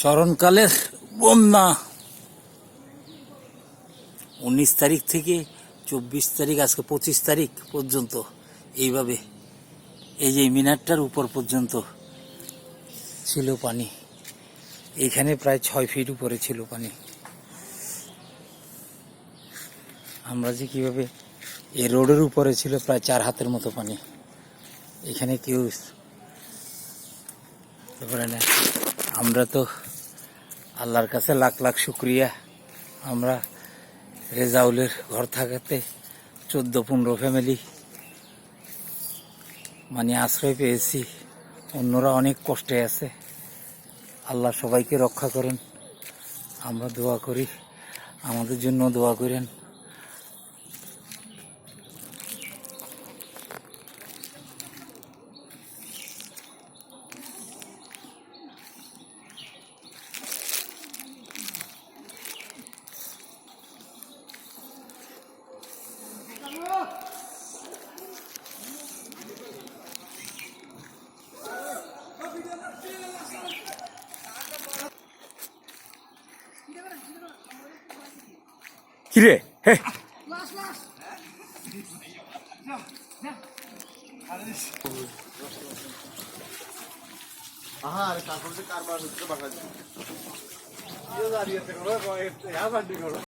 স্মরণকালের বন্যা। উনিশ তারিখ থেকে চব্বিশ তারিখ, আজকে পঁচিশ তারিখ পর্যন্ত এইভাবে এই যে মিনারটার উপর পর্যন্ত ছিল পানি। এখানে প্রায় ছয় ফিট উপরে ছিল পানি। আমরা যে কীভাবে এই রোডের উপরে ছিল প্রায় চার হাতের মতো পানি। এখানে কেউ ব্যাপারে না, আমরা তো আল্লাহর কাছে লাখ লাখ শুক্রিয়া। আমরা রেজাউলের ঘর থাকাতে চোদ্দ, পনেরো ফ্যামিলি মানে আশ্রয় পেয়েছি। অন্যরা অনেক কষ্টে আছে। আল্লাহ সবাইকে রক্ষা করেন। আমরা দোয়া করি। আমাদের জন্য দোয়া করেন। কিরে হে Ajá, está con ese karma, se te pasa. Yo